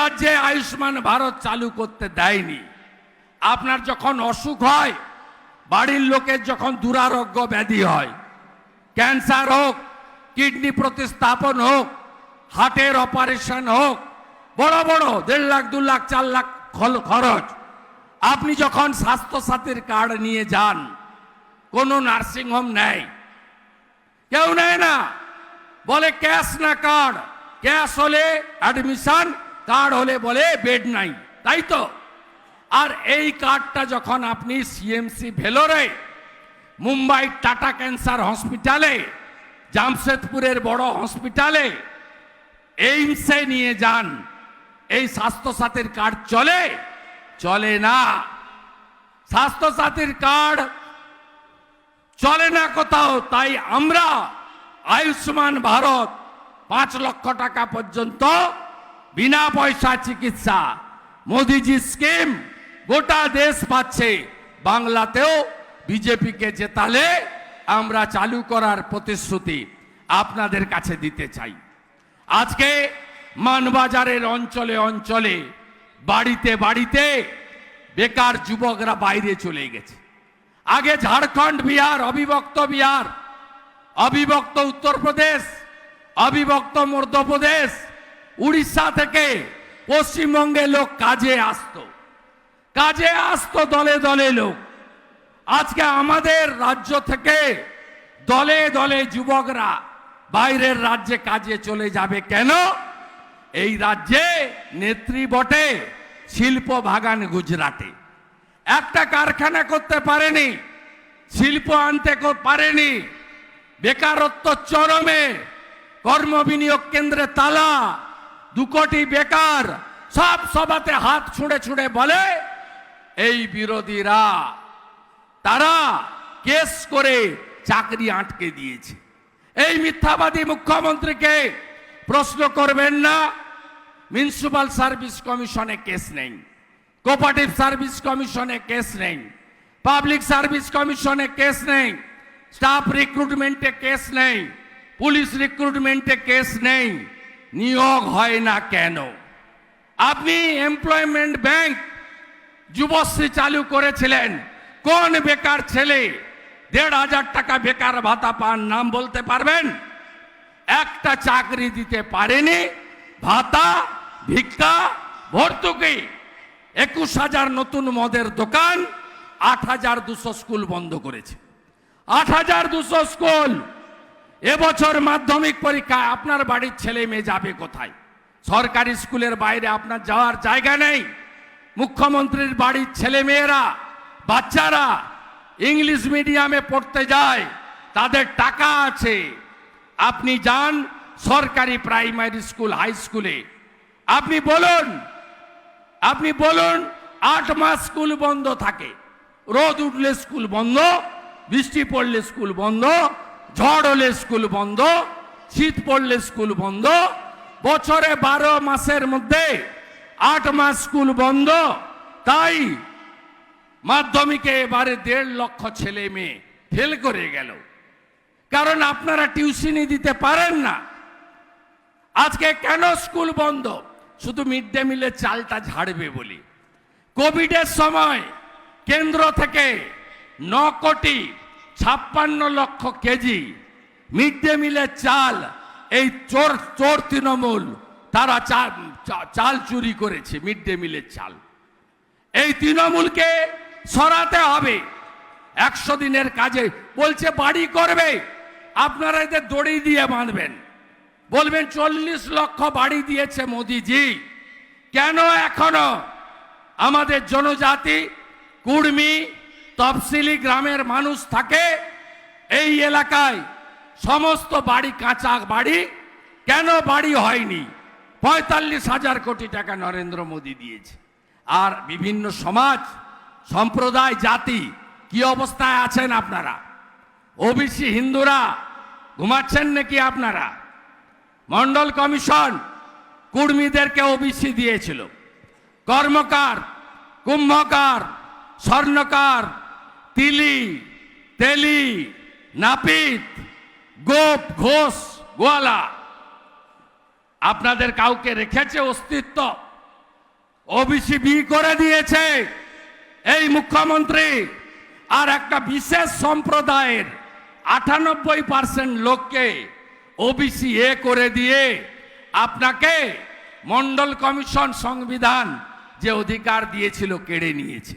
রাজ্যে আয়ুষ্মান ভারত চালু করতে দেয়নি। আপনার যখন অসুখ হয়, বাড়ির লোকের যখন দুরারোগ্য ব্যাধি হয়, ক্যান্সার হোক, কিডনি প্রতিস্থাপন হোক, হার্টের অপারেশন হোক, বড় বড় দেড় লাখ, দু লাখ, চার লাখ খরচ, আপনি যখন স্বাস্থ্যসাথীর কার্ড নিয়ে যান, কোনো নার্সিংহোম নেয় কেউ নেয় না। বলে ক্যাশ না কার্ড। ক্যাশ হলে অ্যাডমিশন কার্ড হলে বলে বেড নাই, তাই তো? আর এই কার্ডটা যখন আপনি সিএমসি ভেলোরে, মুম্বাই টাটা ক্যান্সার হসপিটালে, জামশেদপুরের বড় হসপিটালে এইমসে নিয়ে যান, এই স্বাস্থ্যসাথীর কার্ড চলে? চলে না। স্বাস্থ্যসাথীর কার্ড চলে না কোথাও, তাই আমরা আয়ুষ্মান ভারত পাঁচ লক্ষ টাকা পর্যন্ত বিনা পয়সা চিকিৎসা। মোদিজি স্কিম গোটা দেশ পাচ্ছে। বাংলাতেও বিজেপিকে জেতালে আমরা চালু করার প্রতিশ্রুতি আপনাদের কাছে দিতে চাই। আজকে মানবাজারের অঞ্চলে অঞ্চলে, বাড়িতে বাড়িতে বেকার যুবকরা বাইরে চলে গেছে। আগে ঝাড়খণ্ড বিহার, অবিভক্ত বিহার, অবিভক্ত উত্তরপ্রদেশ, অবিভক্ত মধ্যপ্রদেশ উড়িষ্যা থেকে পশ্চিমবঙ্গে লোক কাজে আসতো। কাজে আসতো দলে দলে লোক। আজকে আমাদের রাজ্য থেকে দলে দলে যুবকরা বাইরের রাজ্যে কাজে চলে যাবে কেন? এই রাজ্যে নেত্রী বটে শিল্প বাগান গুজরাটে। একটা কারখানা করতে পারেনি, শিল্প আনতে পারেনি। বেকারত্ব চরমে কর্মবিনিয়োগ কেন্দ্রে তালা দু কোটি বেকার সব সভাতে হাত ছুঁড়ে ছুঁড়ে বলে, এই বিরোধীরা, তারা কেস করে চাকরি আটকে দিয়েছে। এই মিথ্যাবাদী মুখ্যমন্ত্রীকে প্রশ্ন করবেন না। মিউনিসিপাল সার্ভিস কমিশনে কেস নেই, কোপারেটিভ সার্ভিস কমিশনে কেস নেই, পাবলিক সার্ভিস কমিশনে কেস নেই, স্টাফ রিক্রুটমেন্টে কেস নেই, পুলিশ রিক্রুটমেন্টে কেস নেই। নিয়োগ হয় না কেন? আপনি এমপ্লয়মেন্ট ব্যাংক যুবশ্রী চালু করেছিলেন। কোন বেকার ছেলে দেড় হাজার টাকা বেকার ভাতা পান নাম বলতে পারবেন? একটা চাকরি দিতে পারেনি, ভাতা, ভিক্ষা, ভর্তুকি, একুশ হাজার নতুন মদের দোকান, আট হাজার দুশো স্কুল বন্ধ করেছে। আট হাজার দুশো স্কুল এবছর মাধ্যমিক পরীক্ষায় আপনার বাড়ির ছেলে মেয়ে যাবে কোথায়? সরকারি স্কুলের বাইরে আপনার যাওয়ার জায়গা নেই। মুখ্যমন্ত্রীর বাড়ির ছেলে মেয়েরা, বাচ্চারা ইংলিশ মিডিয়ামে পড়তে যায়, তাদের টাকা আছে। আপনি যান সরকারি প্রাইমারি স্কুল, হাই স্কুলে। আপনি বলুন আপনি বলুন, আট মাস স্কুল বন্ধ থাকে। রোদ উঠলে স্কুল বন্ধ, বৃষ্টি পড়লে স্কুল বন্ধ ঝড় হলে স্কুল বন্ধ, শীত পড়লে স্কুল বন্ধ, বছরে বারো মাসের মধ্যে আট মাস স্কুল বন্ধ। তাই মাধ্যমিকে এবারে দেড় লক্ষ ছেলে মেয়ে ফেল করে গেল। কারণ আপনারা টিউশনি দিতে পারেন না। আজকে কেন স্কুল বন্ধ? শুধু মিড ডে মিলের চালটা ঝাড়বে বলি। কোভিডের সময় কেন্দ্র থেকে ন কোটি ছাপ্পান্ন লক্ষ কেজি মিড ডে মিলের চাল, এই চোর চোর তৃণমূল, তারা চাল চুরি করেছে মিড ডে মিলের চাল। এই তৃণমূলকে সরাতে হবে। একশো দিনের কাজে বলছে, বাড়ি করবে। আপনারা এদের দড়ি দিয়ে বাঁধবেন। বলবেন, চল্লিশ লক্ষ বাড়ি দিয়েছে মোদিজি। কেন এখনও আমাদের জনজাতি, কুর্মি তফসিলি গ্রামের মানুষ থাকে এই এলাকায়। সমস্ত বাড়ি কাঁচা বাড়ি। কেন বাড়ি হয়নি? পঁয়তাল্লিশ হাজার কোটি টাকা নরেন্দ্র মোদী দিয়েছে। আর বিভিন্ন সমাজ, সম্প্রদায়, জাতি কি অবস্থায় আছেন আপনারা? ওবিসি হিন্দুরা ঘুমাচ্ছেন নাকি আপনারা? মন্ডল কমিশন কুর্মীদেরকে ওবিসি দিয়েছিল। কর্মকার, কুম্ভকার, স্বর্ণকার তিলি, তেলি, নাপিত, গোপ, ঘোষ, গোয়ালা। আপনাদের কাউকে রেখেছে অস্তিত্ব? ওবিসি বি করে দিয়েছে এই মুখ্যমন্ত্রী। আর একটা বিশেষ সম্প্রদায়ের আটানব্বই পার্সেন্ট লোককে ওবিসি এ করে দিয়ে আপনাকে মন্ডল কমিশন সংবিধান যে অধিকার দিয়েছিল, কেড়ে নিয়েছে।